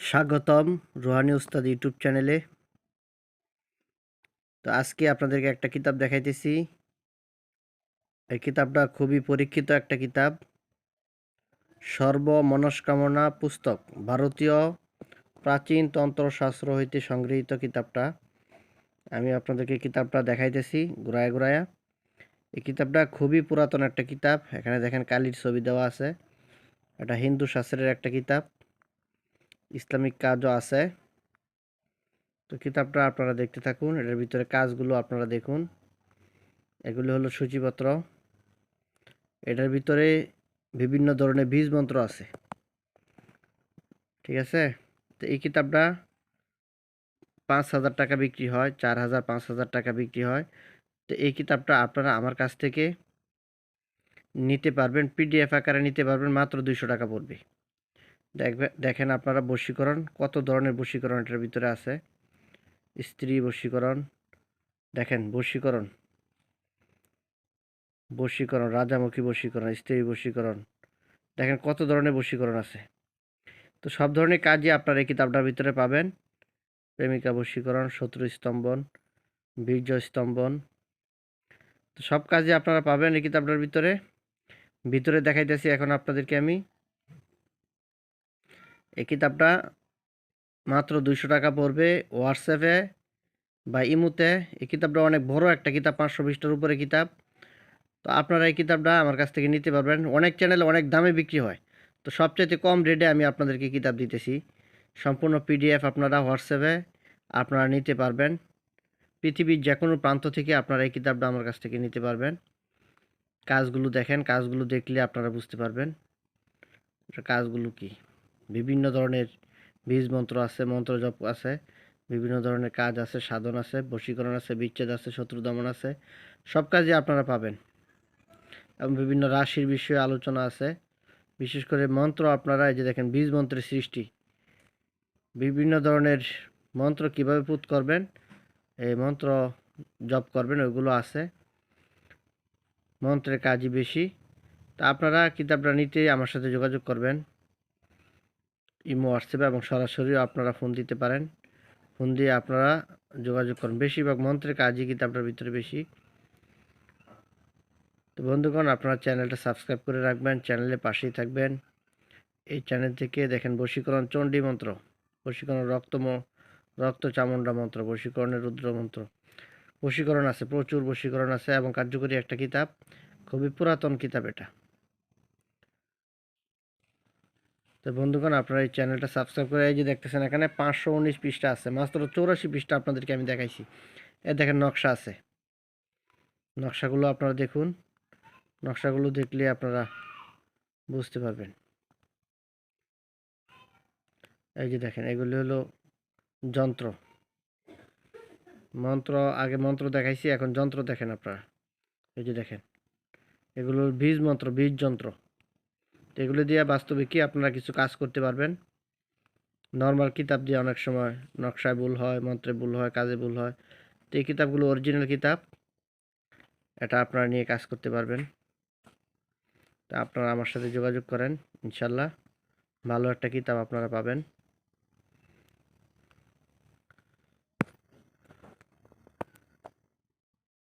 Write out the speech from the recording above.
স্বাগতম রোহানি উস্তাদ ইউটিউব চ্যানেলে। তো আজকে আপনাদেরকে একটা কিতাব দেখাইতেছি। এই কিতাবটা খুবই পরীক্ষিত একটা কিতাব। সর্বমনস্কামনা পুস্তক, ভারতীয় প্রাচীন তন্ত্রশাস্ত্র হইতে সংগৃহীত কিতাবটা। আমি আপনাদেরকে কিতাবটা দেখাইতেছি ঘুরায় ঘুরায়া। এই কিতাবটা খুবই পুরাতন একটা কিতাব। এখানে দেখেন কালির ছবি দেওয়া আছে। এটা হিন্দু শাস্ত্রের একটা কিতাব। ইসলামিক কাজও আছে। তো কিতাবটা আপনারা দেখতে থাকুন, এটার ভিতরে কাজগুলো আপনারা দেখুন। এগুলো হলো সূচিপত্র। এটার ভিতরে বিভিন্ন ধরনের বীজ মন্ত্র আছে। ঠিক আছে? তো এই কিতাবটা পাঁচ হাজার টাকা বিক্রি হয়, চার হাজার, পাঁচ হাজার টাকা বিক্রি হয়। তো এই কিতাবটা আপনারা আমার কাছ থেকে নিতে পারবেন, পিডিএফ আকারে নিতে পারবেন, মাত্র দুইশো টাকা পড়বে। দেখেন আপনারা বশীকরণ, কত ধরনের বশীকরণ এটার ভিতরে আছে? স্ত্রী বশীকরণ, দেখেন বশীকরণ। বশীকরণ, রাজামুখী বশীকরণ, স্ত্রী বশীকরণ, দেখেন কত ধরনের বশীকরণ আছে। তো সব ধরনের কাজই আপনারা এই কিতাবটার ভিতরে পাবেন। প্রেমিকা বশীকরণ, শত্রু স্তম্ভন, বীর্য স্তম্ভন। তো সব কাজই আপনারা পাবেন এই কিতাবটার ভিতরে। ভিতরে দেখাইতেছি, এখন আপনাদেরকে আমি এই কিতাবটা মাত্র দুইশো টাকা পড়বে হোয়াটসঅ্যাপে বা ইমুতে। এই কিতাবটা অনেক বড় একটা কিতাব, পাঁচশো বিশটার উপরে কিতাব। তো আপনারা এই কিতাবটা আমার কাছ থেকে নিতে পারবেন। অনেক চ্যানেলে অনেক দামে বিক্রি হয়। তো সবচাইতে কম রেটে আমি আপনাদেরকে কিতাব দিতেছি। সম্পূর্ণ পিডিএফ আপনারা হোয়াটসঅ্যাপে আপনারা নিতে পারবেন। পৃথিবীর যে কোনো প্রান্ত থেকে আপনারা এই কিতাবটা আমার কাছ থেকে নিতে পারবেন। কাজগুলো দেখেন, কাজগুলো দেখলে আপনারা বুঝতে পারবেন। কাজগুলো কি? বিভিন্ন ধরনের বীজ মন্ত্র আছে, মন্ত্র জপ আছে, বিভিন্ন ধরনের কাজ আছে, সাধন আছে, বশীকরণ আছে, বিচ্ছেদ আছে, শত্রু দমন আছে, সব কাজই আপনারা পাবেন। এবং বিভিন্ন রাশির বিষয়ে আলোচনা আছে। বিশেষ করে মন্ত্র আপনারা এই যে দেখেন, বীজ মন্ত্রের সৃষ্টি। বিভিন্ন ধরনের মন্ত্র কীভাবে পুত করবেন, এই মন্ত্র জপ করবেন, ওইগুলো আছে। মন্ত্রের কাজই বেশি। তা আপনারা কিতাবটা নিতে আমার সাথে যোগাযোগ করবেন। ইমো, হোয়াটসঅ্যাপে এবং সরাসরিও আপনারা ফোন দিতে পারেন। ফোন দিয়ে আপনারা যোগাযোগ করুন। বেশিরভাগ মন্ত্রের কাজই কিতাবটার ভিতরে বেশি। তো বন্ধুগণ, আপনারা চ্যানেলটা সাবস্ক্রাইব করে রাখবেন, চ্যানেলের পাশেই থাকবেন। এই চ্যানেল থেকে দেখেন বশীকরণ চণ্ডী মন্ত্র, বশীকরণ রক্ত রক্ত চামুন্ডা মন্ত্র, বশীকরণের রুদ্র মন্ত্র। বশীকরণ আছে, প্রচুর বশীকরণ আছে এবং কার্যকরী একটা কিতাব, খুবই পুরাতন কিতাব এটা। তো বন্ধুগণ, আপনারা এই চ্যানেলটা সাবস্ক্রাইব করে এই যে দেখতেছেন, এখানে পাঁচশো উনিশ পৃষ্ঠা আছে। মাত্র চৌরাশি পৃষ্ঠা আপনাদেরকে আমি দেখাইছি। এ দেখেন নকশা আছে। নকশাগুলো আপনারা দেখুন। নকশাগুলো দেখলে আপনারা বুঝতে পারবেন। এই যে দেখেন, এগুলি হলো যন্ত্র। মন্ত্র, আগে মন্ত্র দেখাইছি, এখন যন্ত্র দেখেন আপনারা। এই যে দেখেন, এগুলো বীজ মন্ত্র, বীজ যন্ত্র। এগুলো দিয়ে বাস্তবে কি আপনারা কিছু কাজ করতে পারবেন? নর্মাল কিতাব দিয়ে অনেক সময় নকশায় ভুল হয়, মন্ত্রে ভুল হয়, কাজে ভুল হয়। তো এই কিতাবগুলো অরিজিনাল কিতাব, এটা আপনারা নিয়ে কাজ করতে পারবেন। তা আপনারা আমার সাথে যোগাযোগ করেন, ইনশাল্লাহ। ভালো একটা কিতাব আপনারা পাবেন।